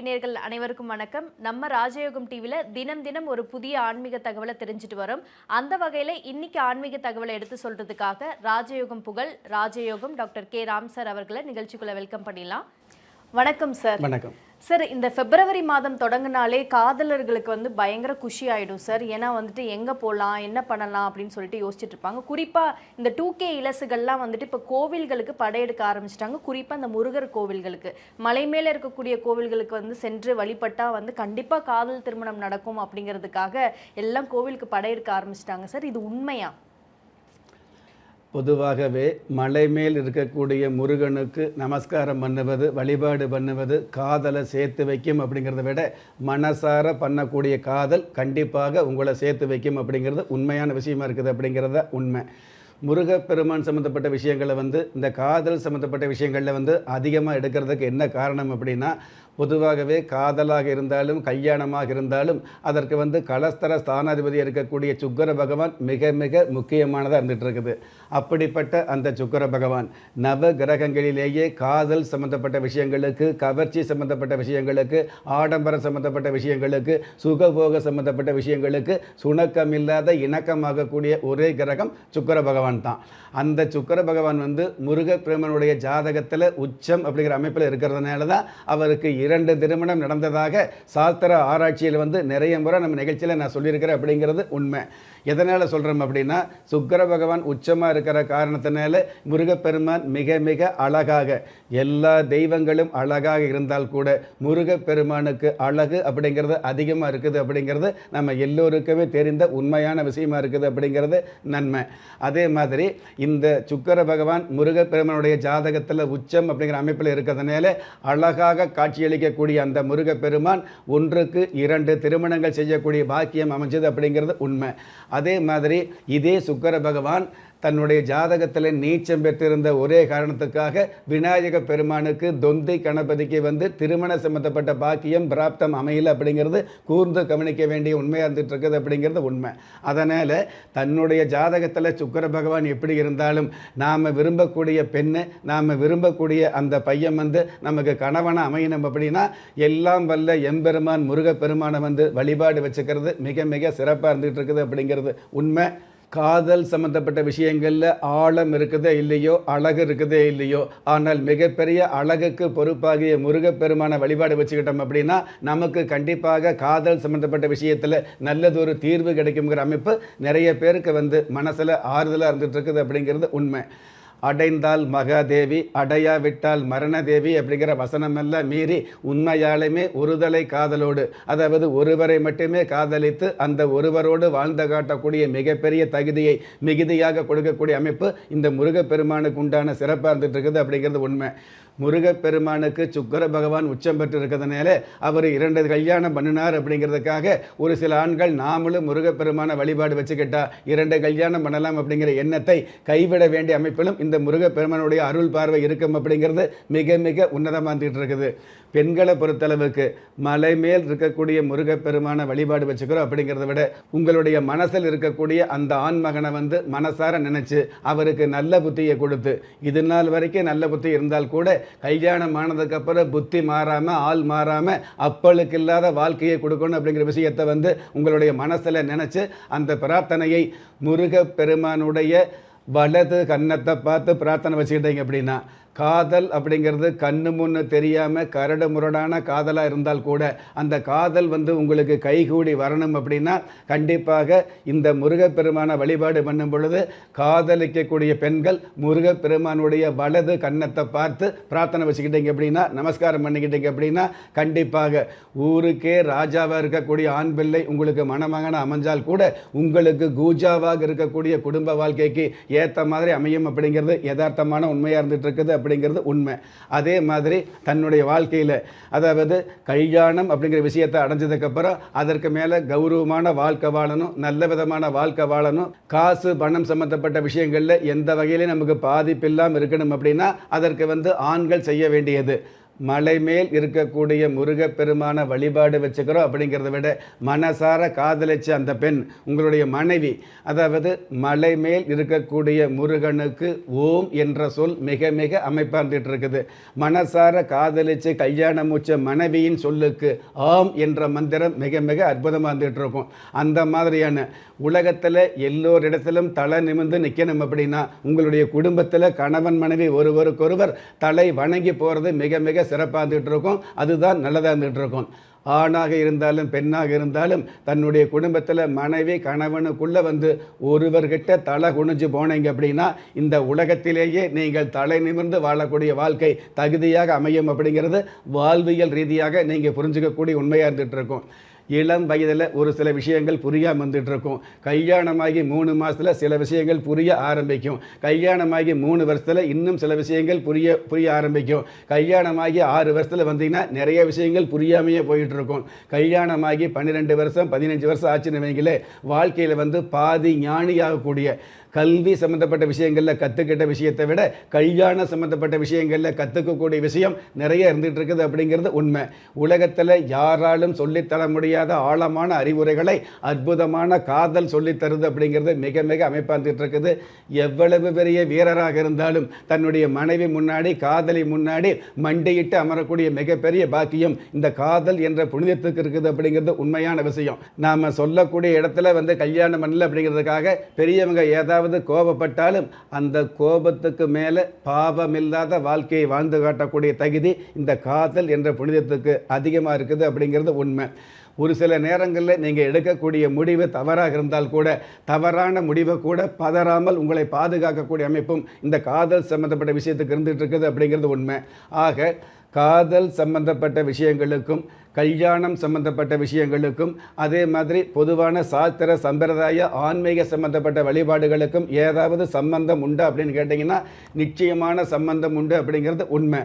TV நேர்கள் அனைவருக்கும் வணக்கம். நம்ம ராஜயோகம் டிவியில் தினம் தினம் ஒரு புதிய ஆன்மீக தகவலை தெரிஞ்சுட்டு வரோம். அந்த வகையில் இன்னைக்கு ஆன்மீக தகவலை எடுத்து சொல்றதுக்காக ராஜயோகம் புகழ் ராஜயோகம் டாக்டர் கே. ராம் சார் அவர்களை நிகழ்ச்சிக்குள்ள வெல்கம் பண்ணிடலாம். வணக்கம் சார் வணக்கம். சார் இந்த பிப்ரவரி மாதம் தொடங்கினாலே காதலர்களுக்கு வந்து பயங்கர குஷி ஆயிடும் சார் ஏன்னா வந்துட்டு எங்க போகலாம் என்ன பண்ணலாம் அப்படின்னு சொல்லிட்டு யோசிச்சுட்டு இருப்பாங்க. குறிப்பா இந்த டூ கே இலசுகள்லாம் வந்துட்டு இப்போ கோவில்களுக்கு படையெடுக்க ஆரம்பிச்சிட்டாங்க. குறிப்பா இந்த முருகர் கோவில்களுக்கு. மலை மேல இருக்கக்கூடிய கோவில்களுக்கு வந்து சென்று வழிபட்டா வந்து கண்டிப்பா காதல் திருமணம் நடக்கும் அப்படிங்கிறதுக்காக எல்லாம் கோவிலுக்கு படையெடுக்க ஆரம்பிச்சிட்டாங்க சார் இது உண்மையா? பொதுவாகவே மலை மேல் இருக்கக்கூடிய முருகனுக்கு நமஸ்காரம் பண்ணுவது வழிபாடு பண்ணுவது காதலை சேர்த்து வைக்கும் அப்படிங்கிறத விட மனசார பண்ணக்கூடிய காதல் கண்டிப்பாக உங்களை சேர்த்து வைக்கும் அப்படிங்கிறது உண்மையான விஷயமா இருக்குது அப்படிங்கிறத உண்மை. முருகப்பெருமான் சம்மந்தப்பட்ட விஷயங்களை வந்து இந்த காதல் சம்மந்தப்பட்ட விஷயங்களில் வந்து அதிகமாக எடுக்கிறதுக்கு என்ன காரணம் அப்படின்னா பொதுவாகவே காதலாக இருந்தாலும் கல்யாணமாக இருந்தாலும் அதற்கு வந்து கலஸ்தர ஸ்தானாதிபதி இருக்கக்கூடிய சுக்கர பகவான் மிக மிக முக்கியமானதாக இருந்துட்டு இருக்குது அப்படிப்பட்ட அந்த சுக்கர பகவான் நவ கிரகங்களிலேயே காதல் சம்பந்தப்பட்ட விஷயங்களுக்கு கவர்ச்சி சம்பந்தப்பட்ட விஷயங்களுக்கு ஆடம்பரம் சம்பந்தப்பட்ட விஷயங்களுக்கு சுகபோக சம்பந்தப்பட்ட விஷயங்களுக்கு சுணக்கம் இல்லாத இணக்கமாகக்கூடிய ஒரே கிரகம் சுக்கர பகவான் தான். அந்த சுக்கர பகவான் வந்து முருகப்பெருமனுடைய ஜாதகத்தில் உச்சம் அப்படிங்கிற அமைப்பில் இருக்கிறதுனால தான் அவருக்கு இரண்டு திருமணம் நடந்ததாக சாஸ்திர ஆராய்ச்சியில் வந்து நிறைய முறை நம்ம நிகழ்ச்சியில் நான் சொல்லியிருக்கிறேன் அப்படிங்கிறது உண்மை. எதனால் சொல்கிறோம் அப்படின்னா சுக்கர பகவான் உச்சமாக இருக்கிற காரணத்தினால முருகப்பெருமான் மிக மிக அழகாக எல்லா தெய்வங்களும் அழகாக இருந்தால் கூட முருகப்பெருமானுக்கு அழகு அப்படிங்கிறது அதிகமாக இருக்குது அப்படிங்கிறது நம்ம எல்லோருக்குமே தெரிந்த உண்மையான விஷயமா இருக்குது அப்படிங்கிறது நன்மை. அதே மாதிரி இந்த சுக்கர பகவான் முருகப்பெருமானுடைய ஜாதகத்தில் உச்சம் அப்படிங்கிற அமைப்பில் இருக்கிறதுனால அழகாக காட்சியளிக்கக்கூடிய அந்த முருகப்பெருமான் ஒன்றுக்கு இரண்டு திருமணங்கள் செய்யக்கூடிய பாக்கியம் அமைஞ்சது அப்படிங்கிறது உண்மை. அதே மாதிரி இதே சுக்கர பகவான் தன்னுடைய ஜாதகத்தில் நீச்சம் பெற்றிருந்த ஒரே காரணத்துக்காக விநாயக பெருமானுக்கு தொந்தை கணபதிக்கு வந்து திருமண சம்பந்தப்பட்ட பாக்கியம் பிராப்தம் அமையல அப்படிங்கிறது கூர்ந்து கவனிக்க வேண்டிய உண்மையாக இருந்துட்டு இருக்குது அப்படிங்கிறது உண்மை. அதனால் தன்னுடைய ஜாதகத்தில் சுக்கர பகவான் எப்படி இருந்தாலும் நாம் விரும்பக்கூடிய பெண்ணு நாம் விரும்பக்கூடிய அந்த பையன் வந்து நமக்கு கணவனாக அமையணும் அப்படின்னா எல்லாம் வல்ல எம்பெருமான் முருகப்பெருமானை வந்து வழிபாடு வச்சுக்கிறது மிக மிக சிறப்பாக இருந்துகிட்டு இருக்குது அப்படிங்கிறது உண்மை. காதல் சம்பந்தப்பட்ட விஷயங்களில் ஆழம் இருக்குதே இல்லையோ அழகு இருக்குதே இல்லையோ ஆனால் மிகப்பெரிய அழகுக்கு பொறுப்பாகிய முருகப்பெருமான வழிபாடு வச்சுக்கிட்டோம் அப்படின்னா நமக்கு கண்டிப்பாக காதல் சம்பந்தப்பட்ட விஷயத்தில் நல்லதொரு தீர்வு கிடைக்குங்கிற அமைப்பு நிறைய பேருக்கு வந்து மனசில் ஆறுதலாக இருந்துட்டு இருக்குது அப்படிங்கிறது உண்மை. அடைந்தால் மகாதேவி அடையாவிட்டால் மரணதேவி அப்படிங்கிற வசனமெல்லாம் மீறி உண்மையாலுமே ஒருதலை காதலோடு அதாவது ஒருவரை மட்டுமே காதலித்து அந்த ஒருவரோடு வாழ்ந்து காட்டக்கூடிய மிகப்பெரிய தகுதியை மிகுதியாக கொடுக்கக்கூடிய அமைப்பு இந்த முருகப்பெருமானுக்கு உண்டான சிறப்பாக இருந்துட்டு இருக்குது அப்படிங்கிறது உண்மை. முருகப்பெருமானுக்கு சுக்கர பகவான் உச்சம் பெற்று இருக்கிறதுனால அவர் இரண்டு கல்யாணம் பண்ணினார் அப்படிங்கிறதுக்காக ஒரு சில ஆண்கள் நாமளும் முருகப்பெருமான வழிபாடு வச்சுக்கிட்டா இரண்டு கல்யாணம் பண்ணலாம் அப்படிங்கிற எண்ணத்தை கைவிட வேண்டிய அமைப்பிலும் இந்த முருகப்பெருமானுடைய அருள் பார்வை இருக்கும் அப்படிங்கிறது மிக மிக உன்னதமாக இருக்குது பெண்களை பொறுத்தளவுக்கு மலை மேல் இருக்கக்கூடிய முருகப்பெருமான வழிபாடு வச்சுக்கிறோம் அப்படிங்கிறத விட உங்களுடைய மனசில் இருக்கக்கூடிய அந்த ஆண் மகனை வந்து மனசார நினைச்சு அவருக்கு நல்ல புத்தியை கொடுத்து இது நாள் வரைக்கும் நல்ல புத்தி இருந்தால் கூட கல்யாணம் ஆனதுக்கப்புறம் புத்தி மாறாமல் ஆள் மாறாம அப்பளுக்கு இல்லாத வாழ்க்கையை கொடுக்கணும் அப்படிங்கிற விஷயத்தை வந்து உங்களுடைய மனசில் நினச்சி அந்த பிரார்த்தனையை முருகப்பெருமானுடைய வலது கன்னத்தை பார்த்து பிரார்த்தனை வச்சுக்கிட்டீங்க அப்படின்னா காதல் அப்படிங்கிறது கண்ணு முன்னு தெரியாமல் கரடு முரடான காதலாக இருந்தால் கூட அந்த காதல் வந்து உங்களுக்கு கைகூடி வரணும் அப்படின்னா கண்டிப்பாக இந்த முருகப்பெருமான வழிபாடு பண்ணும் பொழுது காதலிக்கக்கூடிய பெண்கள் முருகப்பெருமானுடைய வலது கன்னத்தை பார்த்து பிரார்த்தனை வச்சுக்கிட்டீங்க அப்படின்னா நமஸ்காரம் பண்ணிக்கிட்டீங்க அப்படின்னா கண்டிப்பாக ஊருக்கே ராஜாவாக இருக்கக்கூடிய ஆண் பிள்ளை உங்களுக்கு மணமகன அமைஞ்சால் கூட உங்களுக்கு கூஜாவாக இருக்கக்கூடிய குடும்ப வாழ்க்கைக்கு ஏற்ற மாதிரி அமையும் அப்படிங்கிறது யதார்த்தமான உண்மையாக இருந்துகிட்டு இருக்குது. அப்படிங்கிறது உண்மை. அதே மாதிரி தன்னுடைய வாழ்க்கையில் அதாவது கல்யாணம் அப்படிங்கிற விஷயத்தை அடைஞ்சதுக்கப்புறம் அதற்கு மேலே கௌரவமான வாழ்க்கை வாழணும் நல்ல விதமான வாழ்க்கை வாழணும். காசு பணம் சம்மந்தப்பட்ட விஷயங்களில் எந்த வகையிலையும் நமக்கு பாதிப்பு இல்லாமல் இருக்கணும் அப்படின்னா அதற்கு வந்து ஆண்கள் செய்ய வேண்டியது. மலை மேல் இருக்கக்கூடிய முருகப்பெருமான வழிபாடு வச்சுக்கிறோம் அப்படிங்கிறத விட மனசார காதலிச்ச அந்த பெண் உங்களுடைய மனைவி அதாவது மலை மேல் இருக்கக்கூடிய முருகனுக்கு ஓம் என்ற சொல் மிக மிக அமைப்பார்ந்துட்டு இருக்குது மனசார காதலிச்சு கல்யாணம் மூச்ச மனைவியின் சொல்லுக்கு ஆம் என்ற மந்திரம் மிக மிக அற்புதமாக இருந்துட்டு இருக்கும் அந்த மாதிரியான உலகத்தில் எல்லோரிடத்திலும் தலை நிமிர்ந்து நிற்கணும் அப்படின்னா உங்களுடைய குடும்பத்தில் கணவன் மனைவி ஒருவருக்கொருவர் தலை வணங்கி போகிறது மிக மிக சிறப்பாக இருந்துகிட்டு இருக்கும். அதுதான் நல்லதாக இருந்துகிட்டு இருக்கும். ஆணாக இருந்தாலும் பெண்ணாக இருந்தாலும் தன்னுடைய குடும்பத்தில் மனைவி கணவனுக்குள்ளே வந்து ஒருவர்கிட்ட தலை குனிஞ்சு போனீங்க அப்படின்னா இந்த உலகத்திலேயே நீங்கள் தலை நிமிர்ந்து வாழக்கூடிய வாழ்க்கை தகுதியாக அமையும் அப்படிங்கிறது வாழ்வியல் ரீதியாக நீங்கள் புரிஞ்சுக்கக்கூடிய உண்மையாக இருந்துகிட்டு இருக்கும். இளம் வயதில் ஒரு சில விஷயங்கள் புரியாமல் வந்துட்டு இருக்கும் கல்யாணமாகி மூணு மாதத்தில் சில விஷயங்கள் புரிய ஆரம்பிக்கும். கல்யாணமாகி மூணு வருஷத்தில் இன்னும் சில விஷயங்கள் புரிய புரிய ஆரம்பிக்கும். கல்யாணமாகி ஆறு வருஷத்தில் வந்தீங்கன்னா நிறைய விஷயங்கள் புரியாமையே போயிட்டு இருக்கும் கல்யாணமாகி பன்னிரெண்டு வருஷம் பதினஞ்சு வருஷம் ஆச்சுன்னு வைங்களே வாழ்க்கையில் வந்து பாதி ஞானியாகக்கூடிய கல்வி சம்மந்தப்பட்ட விஷயங்களில் கற்றுக்கிட்ட விஷயத்தை விட கல்யாணம் சம்மந்தப்பட்ட விஷயங்களில் கற்றுக்கக்கூடிய விஷயம் நிறைய இருந்துகிட்டு இருக்குது அப்படிங்கிறது உண்மை. உலகத்தில் யாராலும் சொல்லித்தர முடியாத ஆழமான அறிவுரைகளை அற்புதமான காதல் சொல்லித்தருது அப்படிங்கிறது மிக மிக அமைப்பாக இருந்துகிட்டு இருக்குது எவ்வளவு பெரிய வீரராக இருந்தாலும் தன்னுடைய மனைவி முன்னாடி காதலி முன்னாடி மண்டியிட்டு அமரக்கூடிய மிகப்பெரிய பாக்கியம் இந்த காதல் என்ற புனிதத்துக்கு இருக்குது அப்படிங்கிறது உண்மையான விஷயம். நாம் சொல்லக்கூடிய இடத்துல வந்து கல்யாணம் பண்ணல அப்படிங்கிறதுக்காக பெரியவங்க ஏதாவது கோபப்பட்டாலும் அந்த கோபத்துக்கு மேலே பாவமில்லாத வாழ்க்கையை வாழ்ந்து காட்டக்கூடிய தகுதி இந்த காதல் என்ற புனிதத்துக்கு அதிகமாக இருக்குது அப்படிங்கிறது உண்மை. ஒரு சில நேரங்களில் நீங்கள் எடுக்கக்கூடிய முடிவு தவறாக இருந்தால் கூட தவறான முடிவை கூட பதறாமல் உங்களை பாதுகாக்கக்கூடிய அமைப்பும் இந்த காதல் சம்பந்தப்பட்ட விஷயத்துக்கு இருந்துகிட்டு இருக்குது அப்படிங்கிறது உண்மை. ஆக காதல் சம்பந்தப்பட்ட விஷயங்களுக்கும் கல்யாணம் சம்பந்தப்பட்ட விஷயங்களுக்கும் அதே மாதிரி பொதுவான சாஸ்திர சம்பிரதாய ஆன்மீக சம்பந்தப்பட்ட வழிபாடுகளுக்கும் ஏதாவது சம்பந்தம் உண்டு அப்படின்னு கேட்டிங்கன்னா நிச்சயமான சம்பந்தம் உண்டு அப்படிங்கிறது உண்மை.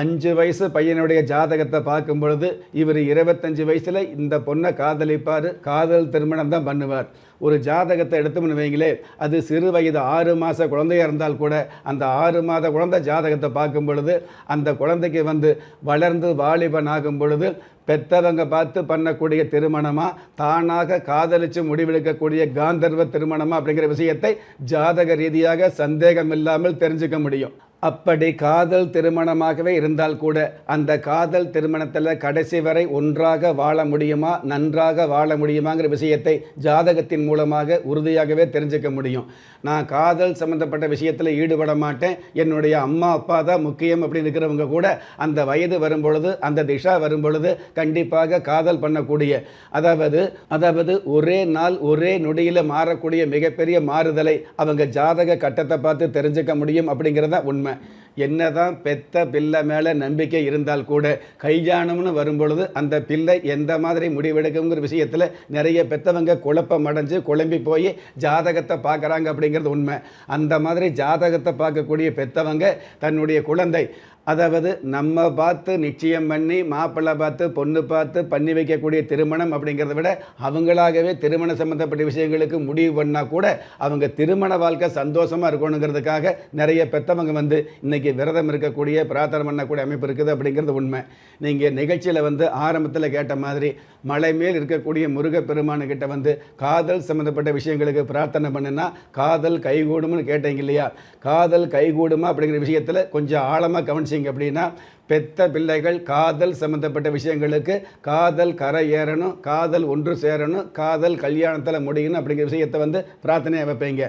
அஞ்சு வயசு பையனுடைய ஜாதகத்தை பார்க்கும் பொழுது இவர் இருபத்தஞ்சு வயசில் இந்த பொண்ணை காதலிப்பார். காதல் திருமணம் தான் பண்ணுவார். ஒரு ஜாதகத்தை எடுத்தோம்னு வைங்களே அது சிறு வயது ஆறு மாத குழந்தையாக இருந்தால் கூட அந்த ஆறு மாத குழந்தை ஜாதகத்தை பார்க்கும் பொழுது அந்த குழந்தைக்கு வந்து வளர்ந்து வாலிபன் ஆகும் பொழுது பெத்தவங்க பார்த்து பண்ணக்கூடிய திருமணமாக தானாக காதலித்து முடிவெடுக்கக்கூடிய காந்தர்வ திருமணமாக அப்படிங்கிற விஷயத்தை ஜாதக ரீதியாக சந்தேகம் இல்லாமல் தெரிஞ்சுக்க முடியும். அப்படி காதல் திருமணமாகவே இருந்தால் கூட அந்த காதல் திருமணத்தில் கடைசி வரை ஒன்றாக வாழ முடியுமா நன்றாக வாழ முடியுமாங்கிற விஷயத்தை ஜாதகத்தின் மூலமாக உறுதியாகவே தெரிஞ்சுக்க முடியும். நான் காதல் சம்மந்தப்பட்ட விஷயத்தில் ஈடுபட மாட்டேன். என்னுடைய அம்மா அப்பா தான் முக்கியம் அப்படின்னு இருக்கிறவங்க கூட அந்த வயது வரும்பொழுது அந்த திஷா வரும்பொழுது கண்டிப்பாக காதல் பண்ணக்கூடிய. அதாவது அதாவது ஒரே நாள் ஒரே நொடியில் மாறக்கூடிய மிகப்பெரிய மாறுதலை அவங்க ஜாதக கட்டத்தை பார்த்து தெரிஞ்சுக்க முடியும் அப்படிங்கிறத உண்மை. என்னதான் பெத்த பிள்ளை மேலே நம்பிக்கை இருந்தால் கூட கைஜானம்னு வரும்பொழுது அந்த பிள்ளை எந்த மாதிரி முடிவெடுக்குங்கிற விஷயத்தில் நிறைய பெத்தவங்க குழப்பம் அடைஞ்சு குழம்பி போய் ஜாதகத்தை பார்க்குறாங்க அப்படிங்கிறது உண்மை. அந்த மாதிரி ஜாதகத்தை பார்க்கக்கூடிய பெத்தவங்க தன்னுடைய குழந்தை அதாவது நம்ம பார்த்து நிச்சயம் பண்ணி மாப்பிள்ளை பார்த்து பொண்ணு பார்த்து பண்ணி வைக்கக்கூடிய திருமணம் அப்படிங்கிறத விட அவங்களாகவே திருமணம் சம்மந்தப்பட்ட விஷயங்களுக்கு முடிவு பண்ணால் கூட அவங்க திருமண வாழ்க்கை சந்தோஷமாக இருக்கணுங்கிறதுக்காக நிறைய பெத்தவங்க வந்து இன்னைக்கு விரதம் இருக்கக்கூடிய பிரார்த்தனை பண்ணக்கூடிய அமைப்பு இருக்குது அப்படிங்கிறது உண்மை. நீங்கள் நிகழ்ச்சியில் வந்து ஆரம்பத்தில் கேட்ட மாதிரி மலை மேல் இருக்கக்கூடிய முருகப்பெருமானுக்கிட்ட வந்து காதல் சம்மந்தப்பட்ட விஷயங்களுக்கு பிரார்த்தனை பண்ணுனா காதல் கைகூடும்னு கேட்டீங்க இல்லையா? காதல் கைகூடுமா அப்படிங்கிற விஷயத்தில் கொஞ்சம் ஆழமாக கவனிச்சிங்க அப்படின்னா பெத்த பிள்ளைகள் காதல் சம்மந்தப்பட்ட விஷயங்களுக்கு காதல் கரை ஏறணும் காதல் ஒன்று சேரணும் காதல் கல்யாணத்தில் முடியணும் அப்படிங்கிற விஷயத்தை வந்து பிரார்த்தனையாக வைப்பீங்க.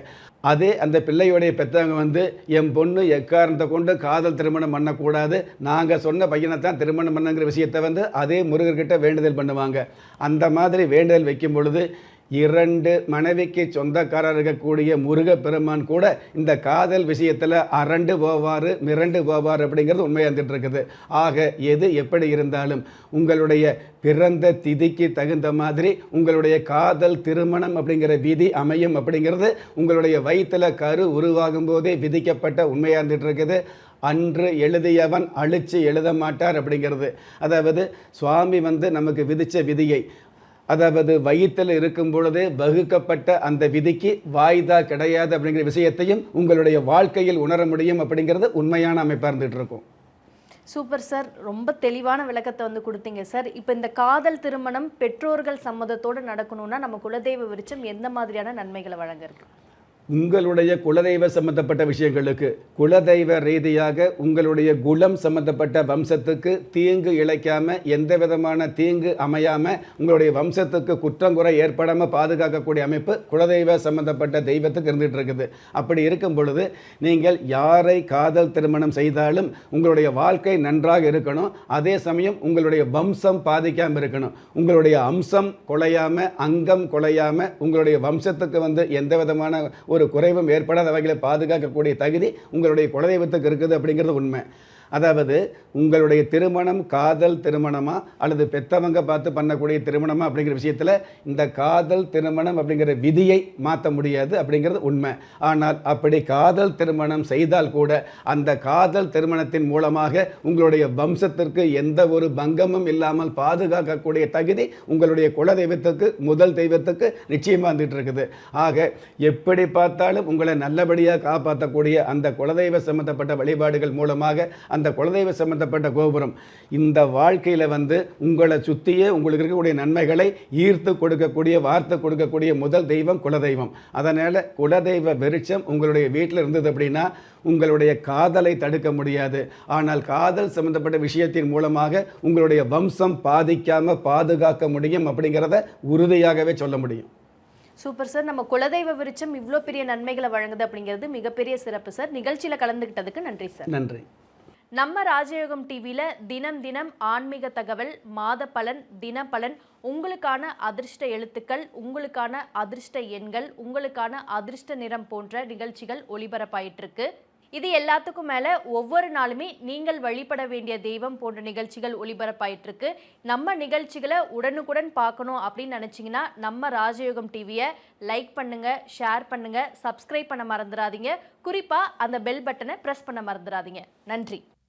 அதே அந்த பிள்ளையுடைய பெற்றவங்க வந்து என் பொண்ணு எக்காரணத்தை கொண்டு காதல் திருமணம் பண்ணக்கூடாது நாங்கள் சொன்ன பையனை தான் திருமணம் பண்ணுங்கிற விஷயத்தை வந்து அதே முருகர்கிட்ட வேண்டுதல் பண்ணுவாங்க. அந்த மாதிரி வேண்டுதல் வைக்கும் பொழுது இரண்டு மனைவிக்கு சொந்தக்காரர் இருக்கக்கூடிய முருகப்பெருமான் கூட இந்த காதல் விஷயத்தில் அரண்டு போவார் மிரண்டு போவார் அப்படிங்கிறது உண்மையாக இருந்துட்டு இருக்குது ஆக எது எப்படி இருந்தாலும் உங்களுடைய பிறந்த திதிக்கு தகுந்த மாதிரி உங்களுடைய காதல் திருமணம் அப்படிங்கிற விதி அமையும் அப்படிங்கிறது உங்களுடைய வயிற்றில் கரு உருவாகும் போதே விதிக்கப்பட்ட உண்மையாக இருந்துட்டு இருக்குது அன்று எழுதியவன் அழித்து எழுத மாட்டார் அப்படிங்கிறது. அதாவது சுவாமி வந்து நமக்கு விதித்த விதியை அதாவது வயிற்றில் இருக்கும் பொழுதே வகுக்கப்பட்ட அந்த விதிக்கு வாய்தா கிடையாது அப்படிங்கிற விஷயத்தையும் உங்களுடைய வாழ்க்கையில் உணர முடியும் அப்படிங்கிறது உண்மையான அமைப்பாக இருந்துகிட்டு இருக்கும். சூப்பர் சார் ரொம்ப தெளிவான விளக்கத்தை வந்து கொடுத்தீங்க சார் இப்போ இந்த காதல் திருமணம் பெற்றோர்கள் சம்மதத்தோடு நடக்கணும்னா நம்ம குலதெய்வ விருச்சம் எந்த மாதிரியான நன்மைகளை வழங்க இருக்கு? உங்களுடைய குலதெய்வ சம்பந்தப்பட்ட விஷயங்களுக்கு குலதெய்வ ரீதியாக உங்களுடைய குலம் சம்பந்தப்பட்ட வம்சத்துக்கு தீங்கு இழைக்காம எந்த விதமான தீங்கு அமையாம உங்களுடைய வம்சத்துக்கு குற்றங்குறை ஏற்படாமல் பாதுகாக்கக்கூடிய அமைப்பு குலதெய்வ சம்பந்தப்பட்ட தெய்வத்துக்கு இருந்துகிட்டு இருக்குது அப்படி இருக்கும் பொழுது நீங்கள் யாரை காதல் திருமணம் செய்தாலும் உங்களுடைய வாழ்க்கை நன்றாக இருக்கணும். அதே சமயம் உங்களுடைய வம்சம் பாதிக்காமல் இருக்கணும். உங்களுடைய அம்சம் குலையாமல் அங்கம் குலையாமல் உங்களுடைய வம்சத்துக்கு வந்து எந்த விதமான ஒரு குறைவும் ஏற்படாத வகையில் பாதுகாக்கக்கூடிய தகுதி உங்களுடைய குலதெய்வத்துக்கு இருக்குது அப்படிங்கிறது உண்மை. அதாவது உங்களுடைய திருமணம் காதல் திருமணமா அல்லது பெத்தவங்க பார்த்து பண்ணக்கூடிய திருமணமா அப்படிங்கிற விஷயத்தில் இந்த காதல் திருமணம் அப்படிங்கிற விதியை மாற்ற முடியாது அப்படிங்கிறது உண்மை. ஆனால் அப்படி காதல் திருமணம் செய்தால் கூட அந்த காதல் திருமணத்தின் மூலமாக உங்களுடைய வம்சத்திற்கு எந்த ஒரு பங்கமும் இல்லாமல் பாதுகாக்கக்கூடிய தகுதி உங்களுடைய குல தெய்வத்துக்கு முதல் தெய்வத்துக்கு நிச்சயமாக வந்துட்டு இருக்குது. ஆக எப்படி பார்த்தாலும் உங்களை நல்லபடியாக காப்பாற்றக்கூடிய அந்த குலதெய்வ சம்பந்தப்பட்ட வழிபாடுகள் மூலமாக அந்த குலதெய்வ சம்பந்தப்பட்ட கோபுரம். இந்த வாழ்க்கையில் வந்து உங்களை சுற்றியே உங்களுக்கு இருக்கக்கூடிய நன்மைகளை ஈர்த்து கொடுக்கக்கூடிய வார்த்தை கொடுக்கக்கூடிய முதல் தெய்வம் குலதெய்வம். அதனால் குலதெய்வ விருட்சம் உங்களுடைய வீட்டில் இருந்தது அப்படின்னா உங்களுடைய காதலை தடுக்க முடியாது. ஆனால் காதல் சம்பந்தப்பட்ட விஷயத்தின் மூலமாக உங்களுடைய வம்சம் பாதிக்காம பாதுகாக்க முடியும் அப்படிங்கிறத உறுதியாகவே சொல்ல முடியும். Super sir. நம்ம குலதெய்வ விருட்சம் இவ்வளோ பெரிய நன்மைகளை வழங்குது அப்படிங்கிறது மிகப்பெரிய சிறப்பு சார். நிகழ்ச்சியில் கலந்துக்கிட்டதுக்கு நன்றி சார். நன்றி. நம்ம ராஜயோகம் டிவியில் தினம் தினம் ஆன்மீக தகவல் மாத பலன் தின பலன் உங்களுக்கான அதிர்ஷ்ட எழுத்துக்கள் உங்களுக்கான அதிர்ஷ்ட எண்கள் உங்களுக்கான அதிர்ஷ்ட நிறம் போன்ற நிகழ்ச்சிகள் ஒளிபரப்பாயிட்டிருக்கு. இது எல்லாத்துக்கும் மேலே ஒவ்வொரு நாளுமே நீங்கள் வழிபட வேண்டிய தெய்வம் போன்ற நிகழ்ச்சிகள் ஒளிபரப்பாயிட்டிருக்கு. நம்ம நிகழ்ச்சிகளை உடனுக்குடன் பார்க்கணும் அப்படின்னு நினச்சிங்கன்னா நம்ம ராஜயோகம் டிவியை லைக் பண்ணுங்கள் ஷேர் பண்ணுங்கள் சப்ஸ்கிரைப் பண்ண மறந்துடாதீங்க. குறிப்பாக அந்த பெல் பட்டனை ப்ரெஸ் பண்ண மறந்துடாதீங்க. நன்றி.